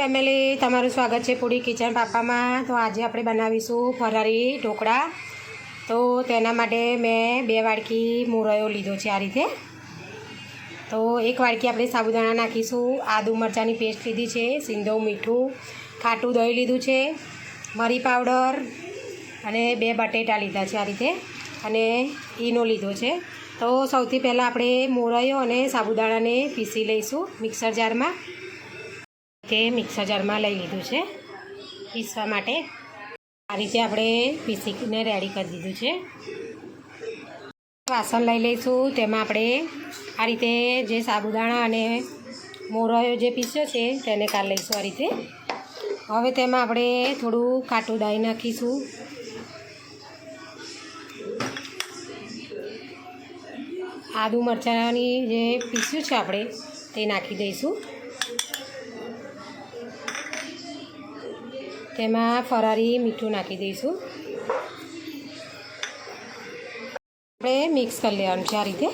Family, તમારું સ્વાગત છે પૂરી કિચન પાપામાં. તો આજે આપણે બનાવીશું ફરારી ઢોકળા. તો તેના માટે મેં બે વાડકી મોરયો લીધો છે આ રીતે. તો એક વાડકી આપણે સાબુદાણા નાખીશું. આદુ મરચાંની પેસ્ટ લીધી છે, સિંધો, મીઠું, ખાટું દહીં લીધું છે, મરી પાવડર અને બે બટેટા લીધા છે આ રીતે. અને ઈનો લીધો છે. તો સૌથી પહેલાં આપણે મોરયો અને સાબુદાણાને પીસી લઈશું મિક્સર જારમાં. તે મિક્સર જારમાં લઈ લીધું છે. પીસવા માટે આ રીતે આપણે પીસીને રેડી કરી દીધું છે. વાસણ લઈ લઈશું. તેમાં આપણે આ રીતે જે સાબુદાણા અને મોરયો જે પીસ્યો છે તેને કાઢી લઈશું આ રીતે. હવે તેમાં આપણે થોડું ખાટું દાઈ નાખીશું. આદુ મરચાંની જે પીસ્યું છે આપણે તે નાખી દઈશું. તેમાં ફરારી મીઠું નાખી દઈશું આપણે મિક્સ કરી લેવાનું છે આ રીતે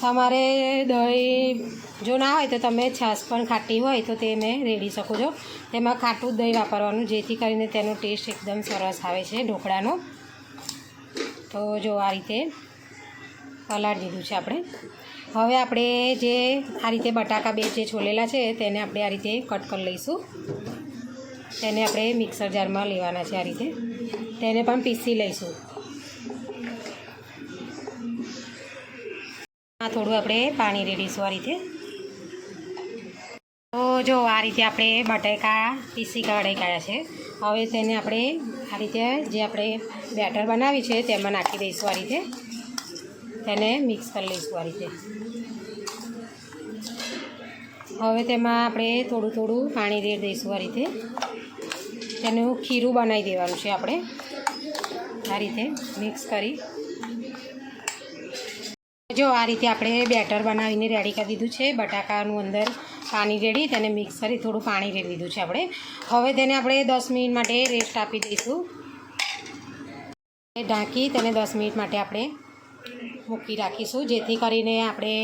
તમારે દહીં જો ના હોય તો તમે છાશ પણ ખાટી હોય તો તે મેં રેડી શકો છો. તેમાં ખાટું દહીં વાપરવાનું, જેથી કરીને તેનો ટેસ્ટ એકદમ સરસ આવે છે ઢોકળાનો. તો જો આ રીતે પલાળી દીધું છે આપણે. હવે આપણે જે આ રીતે બટાકા બે જે છોલેલા છે તેને આપણે આ રીતે કટ કરી લઈશું. તેને આપણે મિક્સર જારમાં લેવાના છે આ રીતે. તેને પણ પીસી લઈશું. આ થોડું આપણે પાણી રેડીશું આ રીતે. તો જો આ રીતે આપણે બટાકા પીસી કાઢી કાઢ્યા છે. હવે તેને આપણે આ રીતે જે આપણે બેટર બનાવી છે તેમાં નાખી દઈશું આ રીતે. તેને મિક્સ કરી લઈશું આ રીતે. હવે તેમાં આપણે થોડું થોડું પાણી રેડ દઈશું આ રીતે. તેનું ખીરું બનાવી દેવાનું છે આપણે. આ રીતે મિક્સ કરી. જો આ રીતે આપણે બેટર બનાવીને રેડી કરી દીધું છે, બટાકાનું અંદર પાણી રેડી, તેને મિક્સ કરી થોડું પાણી રેડી દીધું છે આપણે. હવે તેને આપણે દસ મિનિટ માટે રેસ્ટ આપી દઈશું. ઢાંકી તેને દસ મિનિટ માટે આપણે મૂકી રાખીશું, જેથી કરીને આપણે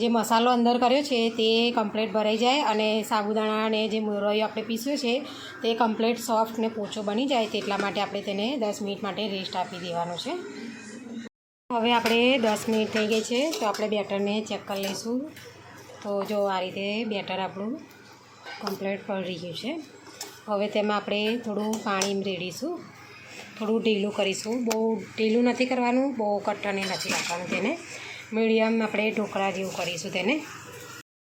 જે મસાલો અંદર કર્યો છે તે કમ્પ્લેટ ભરાઈ જાય અને સાબુદાણા અને જે મોરૈયો આપણે પીસ્યો છે તે કમ્પ્લેટ સોફ્ટ ને પોચો બની જાય તેટલા માટે આપણે તેને દસ મિનિટ માટે રેસ્ટ આપી દેવાનો છે. હવે આપણે દસ મિનિટ થઈ ગઈ છે, તો આપણે બેટરને ચેક કરી લઈશું. તો જો આ રીતે બેટર આપણું કમ્પ્લીટ પડી ગયું છે. હવે તેમાં આપણે થોડું પાણી રેડીશું. થોડું ઢીલું કરીશું. બહુ ઢીલું નથી કરવાનું, બહુ કટ્ટને નથી રાખવાનું તેને. મીડિયમ આપણે ઢોકળા જેવું કરીશું તેને.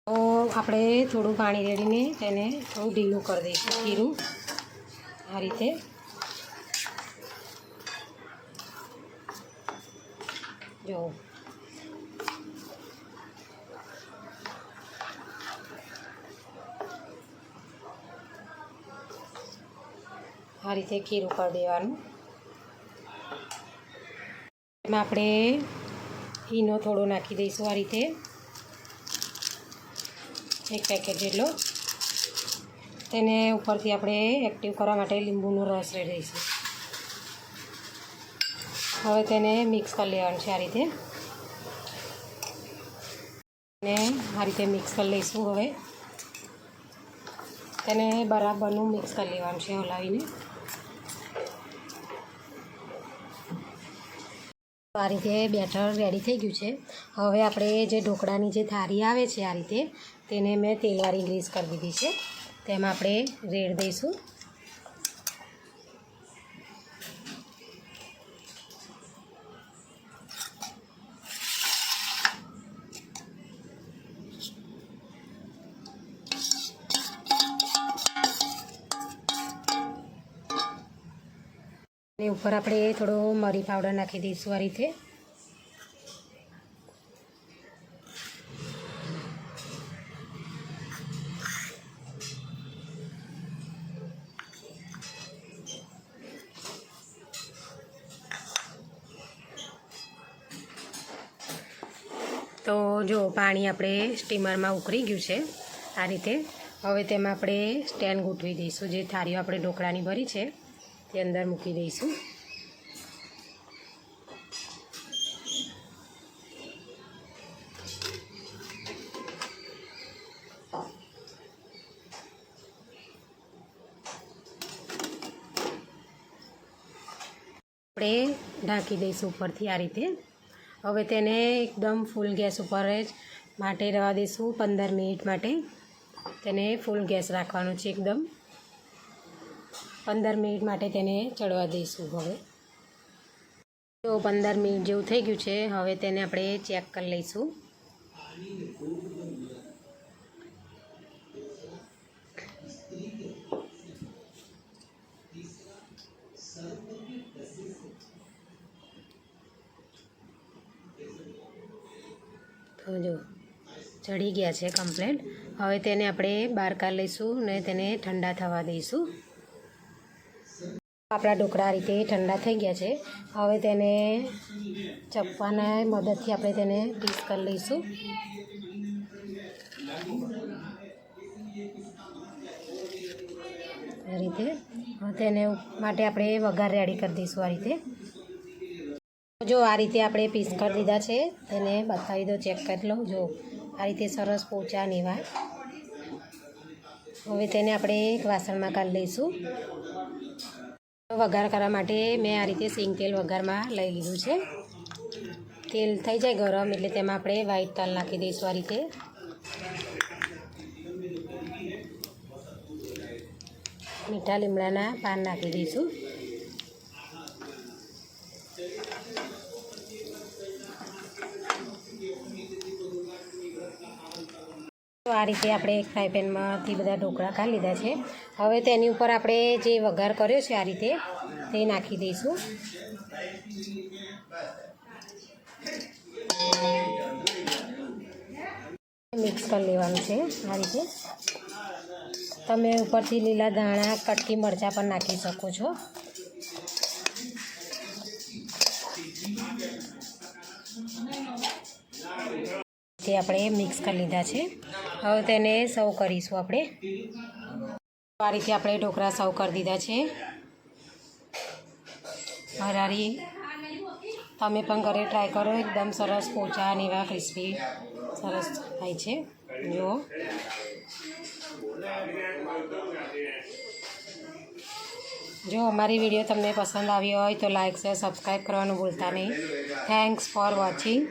તો આપણે થોડું પાણી રેડીને તેને થોડું ઢીલું કરી દઈશું, ખીરું. આ રીતે. જો. આ રીતે ખીર કરી દેવાનું. એમાં આપણે ઈનો થોડો નાખી દઈશું આ રીતે. એક પેકેટ જેટલો. તેને ઉપરથી આપણે એક્ટિવ કરવા માટે લીંબુનો રસ લઈ દઈશું હવે તેને મિક્સ કરી લેવાનું છે આ રીતે. ને આ રીતે મિક્સ કરી લઈશું હવે. તેને બરાબરનું મિક્સ કરી લેવાનું છે હલાવીને. આ રીતે બેટર રેડી થઈ ગયું છે. હવે આપણે જે ઢોકળાની જે થાળી આવે છે આ રીતે, તેને મેં તેલવાળી ગ્રીસ કરી દીધી છે. તેમાં આપણે રેડ દઈશું. અને ઉપર આપણે થોડો મરી પાવડર નાખી દઈશું આ રીતે. તો જો પાણી આપણે સ્ટીમરમાં ઉકળી ગયું છે આ રીતે. હવે તેમાં આપણે સ્ટેન્ડ ગોઠવી દઈશું, જે થાળીઓ આપણે ઢોકળાની ભરી છે. તે અંદર મૂકી દઈશું. આપણે ઢાંકી દઈશું ઉપરથી આ રીતે. હવે તેને એકદમ ફૂલ ગેસ ઉપર જ માટે રહેવા દઈશું પંદર મિનિટ માટે. તેને ફૂલ ગેસ રાખવાનો છે એકદમ. પંદર મિનિટ માટે તેને ચડવા દઈશું હવે. તો પંદર મિનિટ જેવું થઈ ગયું છે. હવે તેને આપણે ચેક કરી લઈશું. તો જો ચડી ગયા છે કમ્પ્લેટ. હવે તેને આપણે બહાર કાઢી લઈશું ને તેને ઠંડા થવા દઈશું. આપણા ઢોકળા આ રીતે ઠંડા થઈ ગયા છે. હવે તેને ચપ્પાના મદદથી આપણે તેને પીસ કરી લઈશું. આ રીતે. તેને માટે આપણે વઘાર રેડી કરી દઈશું આ રીતે. જો આ રીતે આપણે પીસ કરી દીધા છે, તેને બતાવી દો, ચેક કરી લો. જો આ રીતે સરસ પોચા ને હવે તેને આપણે એક વાસણમાં કાઢી લઈશું. વઘાર કરવા માટે મેં આ રીતે સિંગ તેલ વઘારમાં લઈ લીધું છે. તેલ થઈ જાય ગરમ એટલે તેમાં આપણે વ્હાઈટ તલ નાખી દઈશું આ રીતે. મીઠા લીમડાના પાન નાખી દઈશું. આ રીતે આપણે એક ફ્રાય બધા ઢોકળા કાઢી લીધા છે. હવે તેની ઉપર આપણે જે વઘાર કર્યો છે આ રીતે, તે નાખી દઈશું. મિક્સ કરી લેવાનું છે આ રીતે. તમે ઉપરથી લીલા ધાણા, કટકી મરચાં પણ નાખી શકો છો. તે આપણે મિક્સ કરી લીધા છે. હવે તેને સર્વ કરીશું આપણે. આ રીતે આપણે ઢોકળા સર્વ કરી દીધા છે. હરારી, તમે પણ ઘરે ટ્રાય કરો. એકદમ સરસ પોચા અને એવા ક્રિસ્પી સરસ થાય છે. જુઓ. જો અમારી વીડિયો તમને પસંદ આવી હોય તો લાઇક શેર સબસ્ક્રાઈબ કરવાનું ભૂલતા નહીં. Thanks for watching